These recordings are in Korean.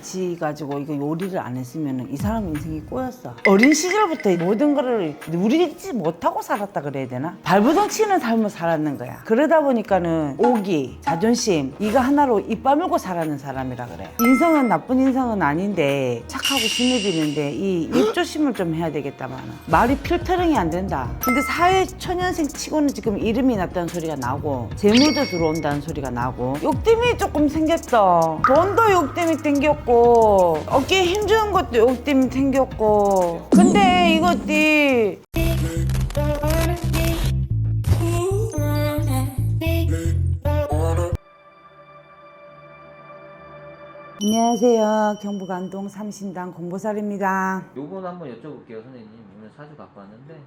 미치가지고 이거 요리를 안 했으면 이 사람 인생이 꼬였어. 어린 시절부터 모든 거를 누리지 못하고 살았다 그래야 되나? 발부동 치는 삶을 살았는 거야. 그러다 보니까는 오기, 자존심 이거 하나로 입 빠물고 살았는 사람이라 그래. 인성은 나쁜 인성은 아닌데 착하고 신입이는데 이 입조심을 좀 해야 되겠다만 말이 필터링이 안 된다. 근데 사회 초년생 치고는 지금 이름이 났다는 소리가 나고 재물도 들어온다는 소리가 나고 욕심이 조금 생겼어. 돈도 욕심이 생겼고 어깨에 힘주는 것도 욕심이 생겼고 근데 이것이 안녕하세요. 경북 안동 삼신당 공보살입니다. 요건 한번 여쭤볼게요 선생님 오늘 사주 갖고 왔는데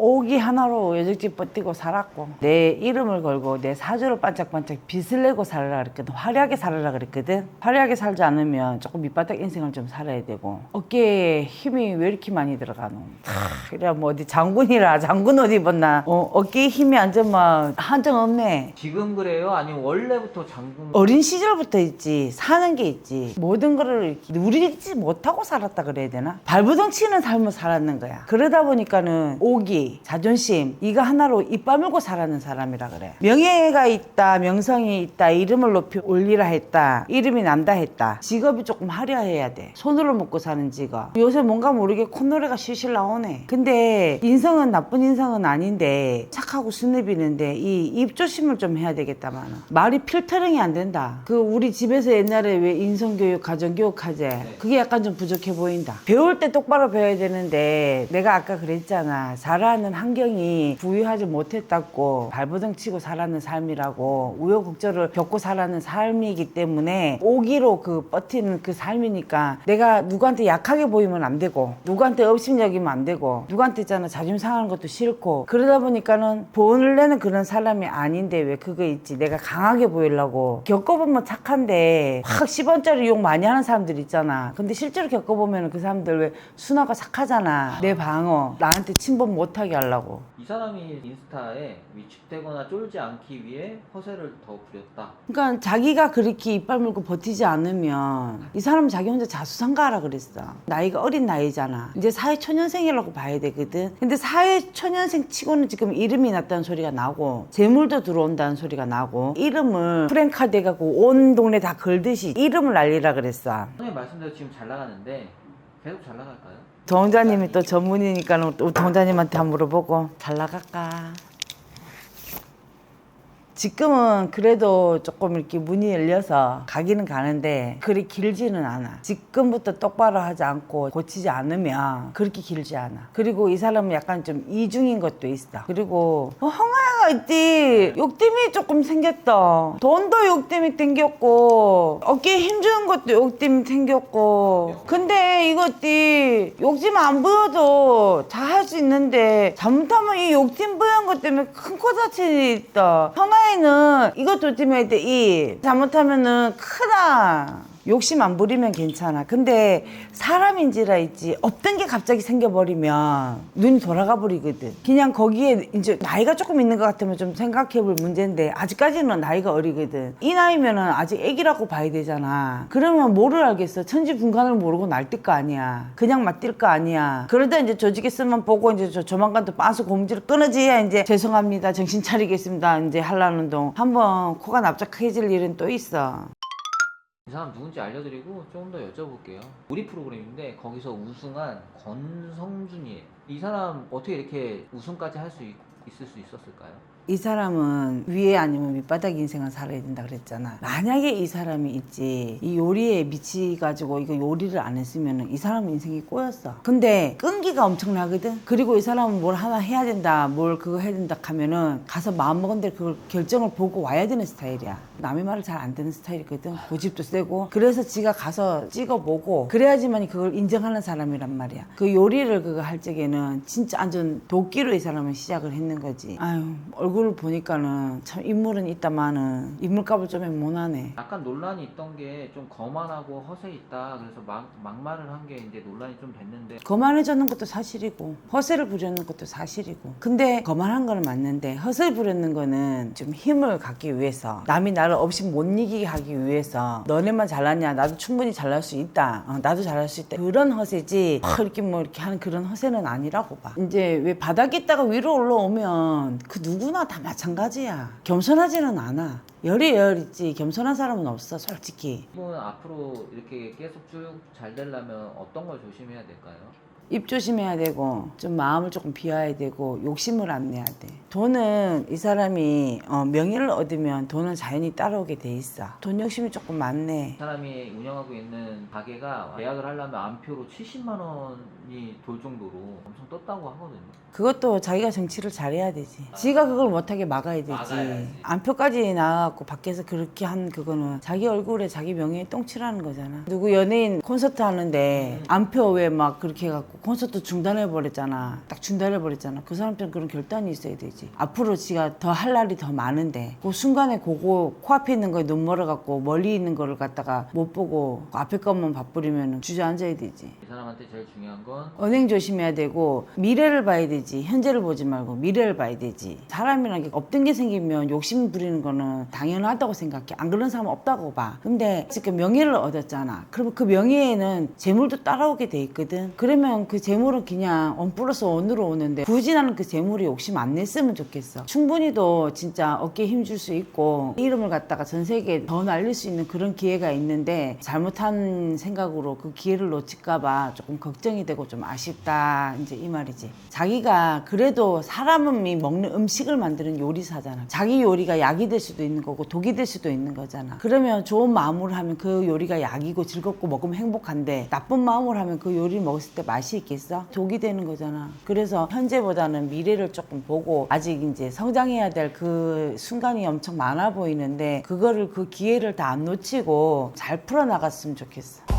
오기 하나로 여적지 버티고 살았고 내 이름을 걸고 내 사주를 반짝반짝 빛을 내고 살아라 그랬거든. 화려하게 살아라 그랬거든. 화려하게 살지 않으면 조금 밑바닥 인생을 좀 살아야 되고 어깨에 힘이 왜 이렇게 많이 들어가노? 하, 그래 뭐 어디 장군이라 장군 옷 입었나? 어, 어깨에 힘이 막 한정 없네. 지금 그래요? 아니면 원래부터 장군? 어린 시절부터 있지 사는 게 있지. 모든 거를 누리지 못하고 살았다 그래야 되나? 발부동 치는 삶을 살았는 거야. 그러다 보니까는 오기 자존심 이거 하나로 입 빠물고 살았는 사람이라 그래. 명예가 있다 명성이 있다 이름을 높이 올리라 했다 이름이 난다 했다. 직업이 조금 화려해야 돼. 손으로 먹고 사는 직업. 요새 뭔가 모르게 콧노래가 실실 나오네. 근데 인성은 나쁜 인성은 아닌데 착하고 스냅이는데 이 입 조심을 좀 해야 되겠다만 말이 필터링이 안 된다. 그 우리 집에서 옛날에 왜 인성교육 가정교육 하재? 그게 약간 좀 부족해 보인다. 배울 때 똑바로 배워야 되는데 내가 아까 그랬잖아. 자라는 환경이 부유하지 못했다고 발버둥 치고 살았는 삶이라고 우여곡절을 겪고 살았는 삶이기 때문에 오기로 그 버티는 그 삶이니까 내가 누구한테 약하게 보이면 안 되고 누구한테 업심여기면 안 되고 누구한테 있잖아 자존심 상하는 것도 싫고 그러다 보니까는 본을 내는 그런 사람이 아닌데 왜 그거 있지? 내가 강하게 보이려고. 겪어보면 착한데 확 10원짜리 욕 많이 하는 사람들 있잖아. 근데 실제로 겪어보면 그 사람들 왜 순화가 착하잖아. 내 방어. 나한테 침범 못하게 하려고 이 사람이 인스타에 위축되거나 쫄지 않기 위해 허세를 더 부렸다 그러니까 자기가 그렇게 이빨 물고 버티지 않으면 이 사람은 자기 혼자 자수성가하라 그랬어. 나이가 어린 나이잖아. 이제 사회 초년생이라고 봐야 되거든. 근데 사회 초년생 치고는 지금 이름이 났다는 소리가 나고 재물도 들어온다는 소리가 나고 이름을 프랭카 돼가고 온 동네 다 걸듯이 이름을 날리라 그랬어. 선생님 말씀대로 지금 잘 나가는데 계속 잘 나갈까요? 동자님이 또 전문이니까 또 동자님한테 한번 물어보고 잘 나갈까? 지금은 그래도 조금 이렇게 문이 열려서 가기는 가는데 그리 길지는 않아. 지금부터 똑바로 하지 않고 고치지 않으면 그렇게 길지 않아. 그리고 이 사람은 약간 좀 이중인 것도 있어. 그리고 어, 황하야 가 있지. 욕심이 조금 생겼다. 돈도 욕심이 생겼고 어깨에 힘주는 것도 욕심이 생겼고 근데 이것이 욕심 안 부어도 잘 할 수 있는데 잘못하면 이 욕심 부여한 것 때문에 큰 코 다침이 있다. 성아이는 이것 조심해야 돼. 이 잘못하면은 크다. 욕심 안 부리면 괜찮아. 근데 사람인지라 있지 없던 게 갑자기 생겨버리면 눈이 돌아가 버리거든. 그냥 거기에 이제 나이가 조금 있는 것 같으면 좀 생각해볼 문제인데 아직까지는 나이가 어리거든. 이 나이면은 아직 애기라고 봐야 되잖아. 그러면 뭐를 알겠어? 천지분간을 모르고 날뛸 거 아니야. 그냥 맞뛸 거 아니야. 그러다 이제 조직했으면 보고 이제 저 조만간 또 빤스 고무줄 끊어지야 이제 죄송합니다. 정신 차리겠습니다. 이제 할라는 동 한번 코가 납작해질 일은 또 있어. 이 사람 누군지 알려드리고 조금 더 여쭤볼게요 우리 프로그램인데 거기서 우승한 권성준이에요 이 사람 어떻게 이렇게 우승까지 할 수 있을 수 있었을까요? 이 사람은 위에 아니면 밑바닥 인생을 살아야 된다 그랬잖아. 만약에 이 사람이 있지, 이 요리에 미치가지고 이거 요리를 안 했으면 이 사람 인생이 꼬였어. 근데 끈기가 엄청나거든? 그리고 이 사람은 뭘 하나 해야 된다, 뭘 그거 해야 된다 하면은 가서 마음먹은 대로 그걸 결정을 보고 와야 되는 스타일이야. 남의 말을 잘 안 듣는 스타일이거든. 고집도 세고. 그래서 지가 가서 찍어보고, 그래야지만 그걸 인정하는 사람이란 말이야. 그 요리를 그거 할 적에는 진짜 완전 도끼로 이 사람은 시작을 했는 거지. 아유, 얼굴 얼굴을 보니까는 참 인물은 있다마는 인물값을 좀 못하네. 약간 논란이 있던 게 좀 거만하고 허세 있다. 그래서 막, 막말을 한 게 이제 논란이 좀 됐는데 거만해졌는 것도 사실이고 허세를 부렸는 것도 사실이고 근데 거만한 거는 맞는데 허세를 부렸는 거는 좀 힘을 갖기 위해서 남이 나를 없이 못 이기게 하기 위해서 너네만 잘났냐 나도 충분히 잘날 수 있다 어, 나도 잘할 수 있다 그런 허세지 막 이렇게 뭐 이렇게 하는 그런 허세는 아니라고 봐 이제 왜 바닥에 있다가 위로 올라오면 그 누구나 다 마찬가지야. 겸손하지는 않아. 열이 열이지. 겸손한 사람은 없어 솔직히. 이분 앞으로 이렇게 계속 쭉 잘 되려면 어떤 걸 조심해야 될까요? 입 조심해야 되고 좀 마음을 조금 비워야 되고 욕심을 안 내야 돼. 돈은 이 사람이 어, 명예를 얻으면 돈은 자연히 따라오게 돼 있어. 돈 욕심이 조금 많네. 이 사람이 운영하고 있는 가게가 계약을 하려면 안표로 70만 원이 돌 정도로 엄청 떴다고 하거든요. 그것도 자기가 정치를 잘해야 되지. 지가 그걸 못하게 막아야 되지. 막아야지. 안표까지 나와갖고 밖에서 그렇게 한 그거는 자기 얼굴에 자기 명예에 똥칠하는 거잖아. 누구 연예인 콘서트 하는데 안표 왜 막 그렇게 해갖고 콘서트 중단해 버렸잖아. 딱 중단해 버렸잖아. 그 사람들은 그런 결단이 있어야 되지. 앞으로 지가 더 할 날이 더 많은데 그 순간에 그거 코앞에 있는 거에 눈 멀어 갖고 멀리 있는 거를 갖다가 못 보고 그 앞에 것만 바쁘리면 주저앉아야 되지. 이 사람한테 제일 중요한 건 은행 조심해야 되고 미래를 봐야 되지 현재를 보지 말고 미래를 봐야 되지 사람이라는 게 없던 게 생기면 욕심 부리는 거는 당연하다고 생각해 안 그런 사람 없다고 봐 근데 지금 명예를 얻었잖아 그러면 그 명예에는 재물도 따라오게 돼 있거든 그러면 그 재물은 그냥 원 플러스 원으로 오는데 굳이 나는 그 재물이 욕심 안 냈으면 좋겠어. 충분히도 진짜 어깨에 힘줄 수 있고 이름을 갖다가 전 세계에 더 날릴 수 있는 그런 기회가 있는데 잘못한 생각으로 그 기회를 놓칠까봐 조금 걱정이 되고 좀 아쉽다. 이제 이 말이지. 자기가 그래도 사람이 먹는 음식을 만드는 요리사잖아. 자기 요리가 약이 될 수도 있는 거고 독이 될 수도 있는 거잖아. 그러면 좋은 마음으로 하면 그 요리가 약이고 즐겁고 먹으면 행복한데 나쁜 마음으로 하면 그 요리를 먹었을 때 맛이 있겠어? 독이 되는 거잖아 그래서 현재보다는 미래를 조금 보고 아직 이제 성장해야 될 그 순간이 엄청 많아 보이는데 그거를 그 기회를 다 안 놓치고 잘 풀어나갔으면 좋겠어